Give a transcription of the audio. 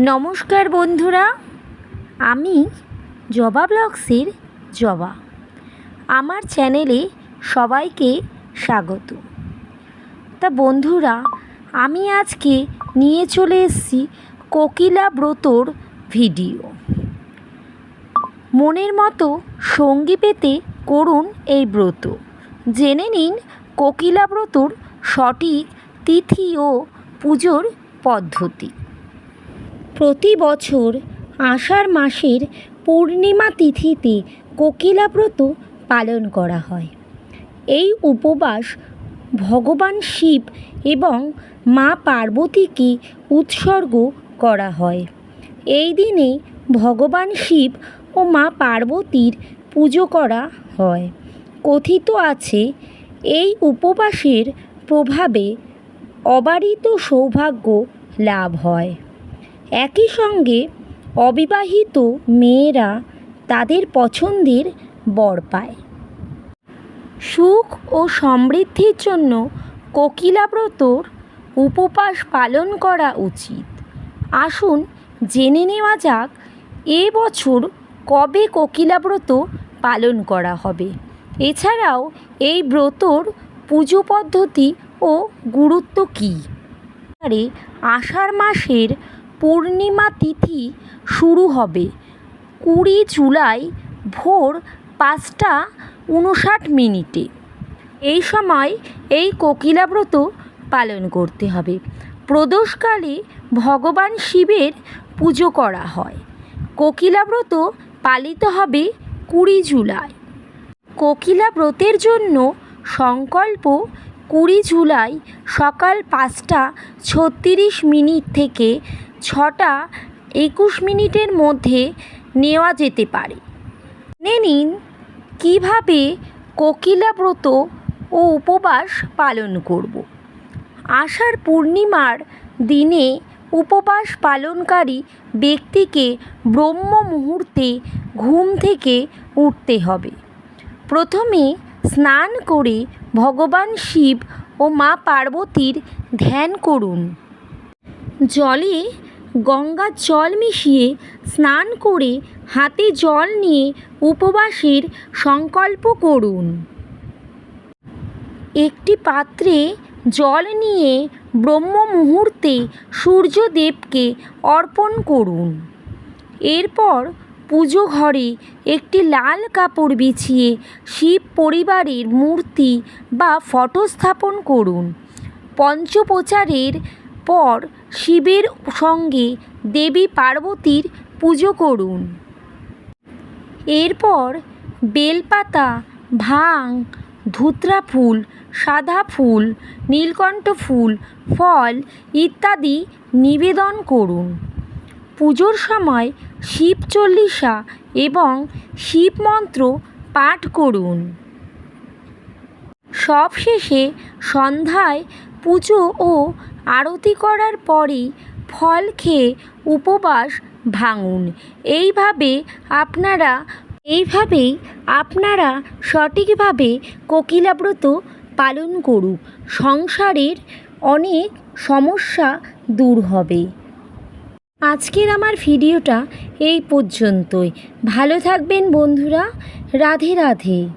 নমস্কার বন্ধুরা, আমি জবা ব্লগসের জবা। আমার চ্যানেলে সবাইকে স্বাগত। তা বন্ধুরা, আমি আজকে নিয়ে চলে এসেছি কোকিলা ব্রতর ভিডিও। মনের মতো সঙ্গী পেতে করুন এই ব্রত। জেনে নিন কোকিলা ব্রতর সঠিক তিথি ও পুজোর পদ্ধতি। প্রতি বছর আষাঢ় মাসের পূর্ণিমা তিথিতে কোকিলাব্রত পালন করা হয়। এই উপবাস ভগবান শিব এবং মা পার্বতীকে উৎসর্গ করা হয়। এই দিনে ভগবান শিব ও মা পার্বতীর পুজো করা হয়। কথিত আছে, এই উপবাসের প্রভাবে অবারিত সৌভাগ্য লাভ হয়। একই সঙ্গে অবিবাহিত মেয়েরা তাদের পছন্দের বর পায়। সুখ ও সমৃদ্ধির জন্য কোকিলাব্রতর উপবাস পালন করা উচিত। আসুন জেনে নেওয়া যাক, এ বছর কবে কোকিলাব্রত পালন করা হবে। এছাড়াও এই ব্রতর পুজো পদ্ধতি ও গুরুত্ব কী? আষাঢ় মাসের পূর্ণিমা তিথি শুরু হবে। কুড়ি জুলাই ভোর পাঁচটা উনষাট মিনিটে। এই সময় এই কোকিলাব্রত পালন করতে হবে। প্রদোষকালে ভগবান শিবের পুজো করা হয়। কোকিলাব্রত পালিত হবে কুড়ি জুলাই। কোকিলা ব্রতের জন্য সংকল্প কুড়ি জুলাই সকাল পাঁচটা ছত্রিশ মিনিট থেকে ছটা একুশ মিনিটের মধ্যে নেওয়া যেতে পারে। জেনে নিন কীভাবে কোকিলা ব্রত ও উপবাস পালন করব। আষাঢ় পূর্ণিমার দিনে উপবাস পালনকারী ব্যক্তিকে ব্রহ্ম মুহূর্তে ঘুম থেকে উঠতে হবে। প্রথমে স্নান করে, ভগবান শিব ও মা পার্বতীর ধ্যান করুন। জলে গঙ্গার জল মিশিয়ে স্নান করে হাতে জল নিয়ে উপবাসের সংকল্প করুন। একটি পাত্রে জল নিয়ে ব্রহ্ম মুহূর্তে সূর্যদেবকে অর্পণ করুন। এরপর পুজো ঘরে একটি লাল কাপড় বিছিয়ে শিব পরিবারের মূর্তি বা ফটো স্থাপন করুন। পঞ্চপ্রচারের পর শিবের সঙ্গে দেবী পার্বতীর পুজো করুন। এরপর বেলপাতা, ভাং, ধুতরা ফুল, সাদা ফুল, নীলকণ্ঠ ফুল, ফল ইত্যাদি নিবেদন করুন। পুজোর সময় শিব চল্লিশা এবং শিব মন্ত্র পাঠ করুন। সবশেষে সন্ধ্যায় পুজো ও আরতি করার পরেই ফল খেয়ে উপবাস ভাঙুন। এইভাবে আপনারা, এইভাবেই আপনারা সঠিকভাবে কোকিলাব্রত পালন করুক। সংসারের অনেক সমস্যা দূর হবে। আজকের আমার ভিডিওটা এই পর্যন্তই। ভালো থাকবেন বন্ধুরা। রাধে রাধে।